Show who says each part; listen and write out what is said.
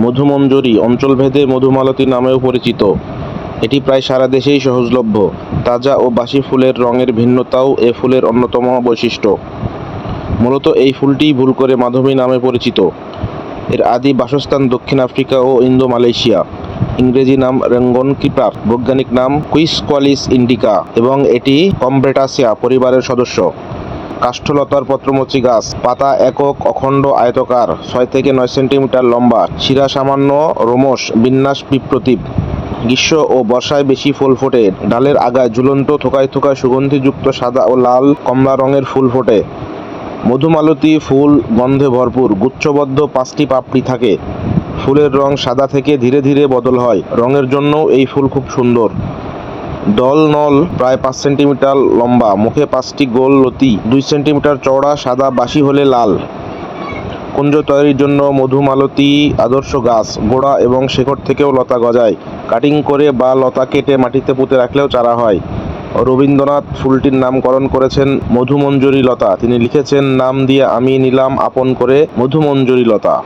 Speaker 1: মধুমঞ্জরি অঞ্চলভেদে মধুমালতী নামেও পরিচিত। এটি প্রায় সারা দেশেই সহজলভ্য। তাজা ও বাসি ফুলের রঙের ভিন্নতাও এ ফুলের অন্যতম বৈশিষ্ট্য। মূলত এই ফুলটিই ভুল করে মাধবী নামে পরিচিত। এর আদি বাসস্থান দক্ষিণ আফ্রিকা ও ইন্দো মালয়েশিয়া ইংরেজি নাম রেঙ্গন কিপার, বৈজ্ঞানিক নাম কুইসকোয়ালিস ইন্ডিকা এবং এটি কমব্রেটাসিয়া পরিবারের সদস্য। কাষ্ঠলতার পত্রমোচী গাছ। পাতা একক অখণ্ড আয়তকার, ছয় থেকে নয় সেন্টিমিটার লম্বা। শিরা সামান্য রোমশ, বিন্যাস বিপ্রতীপ। গ্রীষ্ম ও বর্ষায় বেশি ফুল ফোটে। ডালের আগায় ঝুলন্ত, থোকায় থোকায় সুগন্ধিযুক্ত সাদা ও লাল কমলা রঙের ফুল ফোটে। মধুমালতী ফুল গন্ধে ভরপুর। গুচ্ছবদ্ধ পাঁচটি পাপড়ি থাকে। ফুলের রং সাদা থেকে ধীরে ধীরে বদল হয়। রঙের জন্যও এই ফুল খুব সুন্দর। দল নল প্রায় পাঁচ সেন্টিমিটার লম্বা, মুখে পাঁচটি গোল লতি, দুই সেন্টিমিটার চওড়া, সাদা বাসি হলে লাল। কুঞ্জ তৈরির জন্য মধুমালতী আদর্শ গাছ, গোড়া এবং শেকড় থেকেও লতা গজায়। কাটিং করে বা লতা কেটে মাটিতে পুঁতে রাখলেও চারা হয়। রবীন্দ্রনাথ ফুলটির নামকরণ করেছেন মধুমঞ্জরি লতা। তিনি লিখেছেন, নাম দিয়ে আমি নিলাম আপন করে মধুমঞ্জরি লতা।